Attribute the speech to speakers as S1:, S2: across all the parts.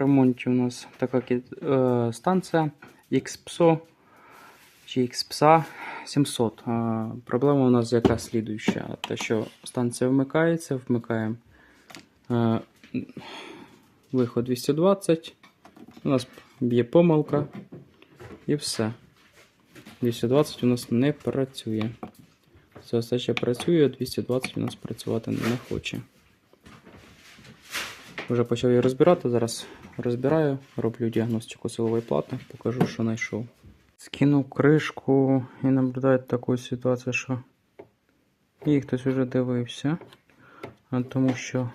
S1: ремонті у нас така е, станція XPSO чи XPSA 700. Е, проблема у нас яка слідуюча. Те, що станція вмикається, вмикаємо е, виход 220. У нас б'є помилка і все. 220 у нас не працює. Все ще працює, 220 у нас працювати не хоче. Вже почав її розбирати, зараз розбираю, роблю діагностику силової плати, покажу, що знайшов. Скинув кришку і наблюдаю таку ситуацію, що її хтось вже дивився. Тому що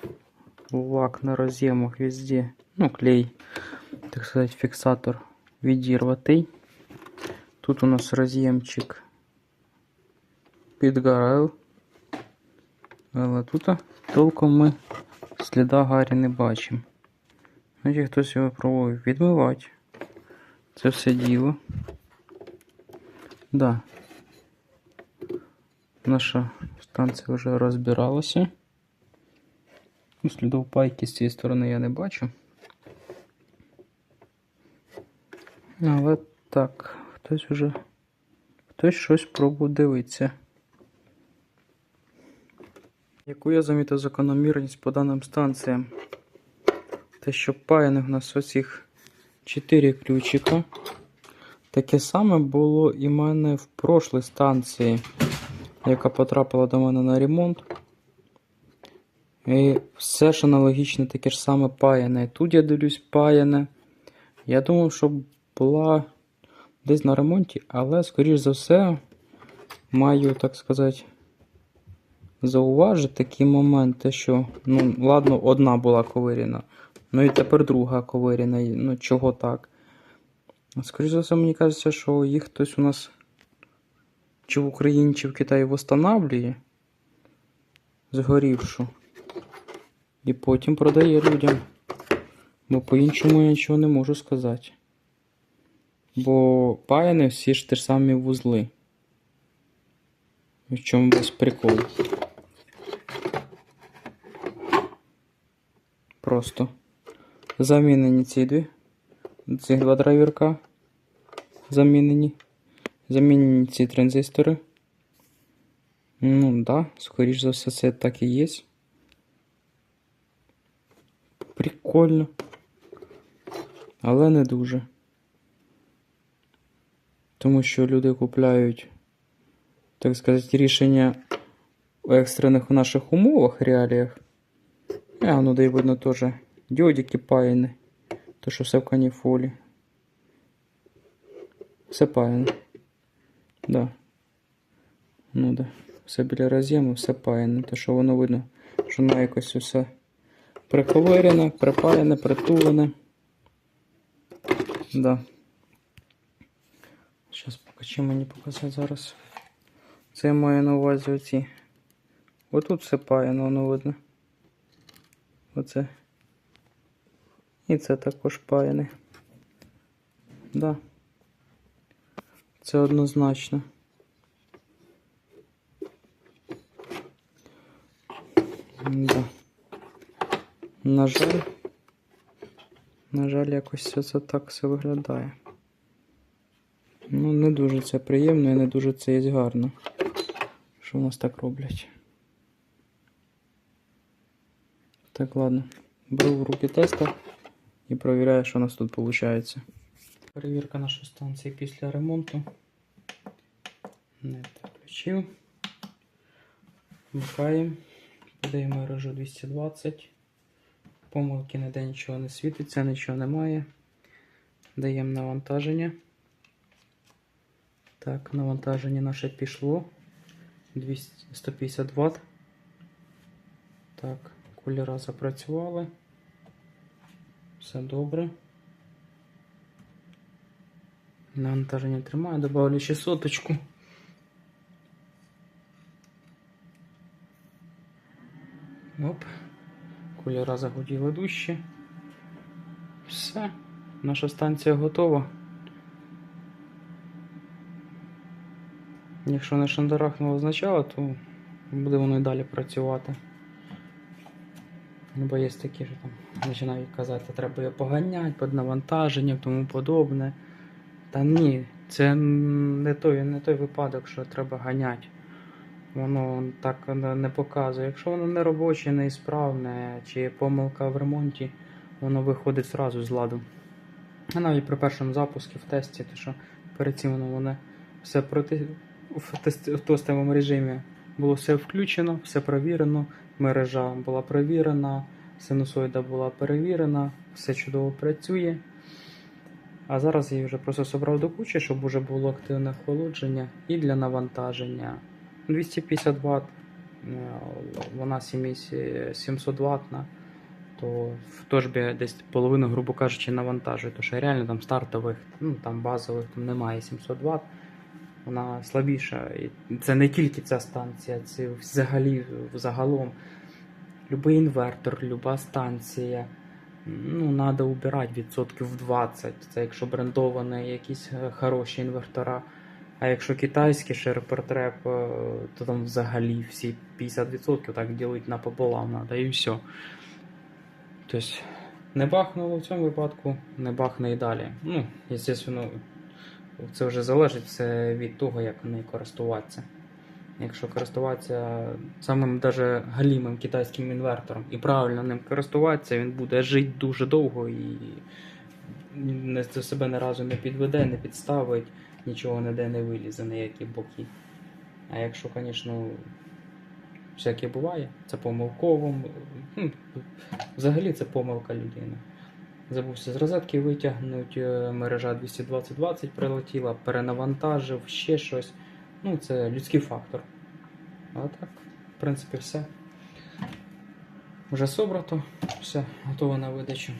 S1: лак на роз'ємах везде, ну, клей, так сказати, фіксатор відірватий. Тут у нас роз'ємчик підгорав. Але тут толком ми сліда Гаррі не бачимо. Значить, хтось його пробував відмивати. Це все діло. Да. Наша станція вже розбиралася. Ну, Слідов пайки з цієї сторони я не бачу. Але так, хтось вже хтось щось пробував дивитися. Яку я замітив закономірність по даним станціям? Те, що паяних у нас оцих 4 ключика. Таке саме було і в мене в прошлій станції, яка потрапила до мене на ремонт. І все ж аналогічно таке ж саме паяне. Тут я дивлюсь паяне. Я думав, що була десь на ремонті, але, скоріш за все, маю, так сказати, зауважити такі моменти, що, ну, ладно, одна була ковиряна. Ну і тепер друга ковиряна. Ну, чого так? Скоріше за все, мені кажеться, що їх хтось у нас чи в Україні, чи в Китаї восстанавлює згорівшу. І потім продає людям. Бо по-іншому я нічого не можу сказати. Бо паяни всі ж ті ж самі вузли. В чому весь прикол? Просто замінені ці дві. Ці два драйверка замінені. Замінені ці транзистори. Ну, да, скоріш за все, це так і є. Прикольно. Але не дуже. Тому що люди купляють, так сказати, рішення екстрених в наших умовах, реаліях. А, ну да видно теж діодики паяні. То, що все в каніфолі. Все паяне. Да. Ну да. Все біля роз'єму, все паяне. То, що воно видно, що воно якось все приковирене, припаяне, притулене. Да. Зараз покажи мені показати зараз. Це я маю на увазі оці. Отут все паяно, воно видно. Оце. І це також паяне. Да. Це однозначно. Да. На жаль. На жаль, якось все це так все виглядає. Ну, не дуже це приємно і не дуже це є гарно. Що в нас так роблять. Так, ладно. Беру в руки теста і перевіряю, що у нас тут виходить. Перевірка нашої станції після ремонту. Не включив. Вмикаємо. Подаємо мережу 220. Помилки ніде нічого не світиться, нічого немає. Даємо навантаження. Так, навантаження наше пішло. 200, 150 Вт. Так, кулера запрацювали. Все добре. Навантаження тримає, добавлю ще соточку. Оп. Кулера загуділи дужче. Все. Наша станція готова. Якщо не шандарахнуло означало, то буде воно і далі працювати. Бо є такі, що там починають казати, треба його поганяти під навантаженням, тому подобне. Та ні, це не той, не той випадок, що треба ганяти. Воно так не показує. Якщо воно не робоче, неісправне, чи помилка в ремонті, воно виходить зразу з ладу. А навіть при першому запуску в тесті, то що перед цим воно вони все проти в, тест, в тестовому режимі було все включено, все перевірено, мережа була перевірена, синусоїда була перевірена, все чудово працює. А зараз я її вже просто собрав до кучі, щоб вже було активне охолодження і для навантаження. 250 Вт, вона 700 ватна, то теж би десь половину, грубо кажучи, навантажує. Тому що реально там стартових, ну там базових там немає 700 Вт. Вона слабіша. І це не тільки ця станція, це взагалі загалом. Любий інвертор, люба станція. Ну, треба убирати відсотків 20. Це якщо брендовані якісь е, хороші інвертора. А якщо китайський ширпортреп, е, то там взагалі всі 50% так ділить напополам треба і все. Тобто, не бахнуло в цьому випадку, не бахне і далі. Ну, звісно, це вже залежить все від того, як нею користуватися. Якщо користуватися самим даже галімим китайським інвертором і правильно ним користуватися, він буде жити дуже довго і не, себе ні разу не підведе, не підставить, нічого ніде не вилізе, ніякі боки. А якщо, звісно, всяке буває, це помилково. Ну, взагалі це помилка людини. Забувся з розетки витягнути, мережа 220-20 прилетіла, перенавантажив, ще щось. Ну, це людський фактор. А так, в принципі, все. Вже собрато, все, готово на видачу.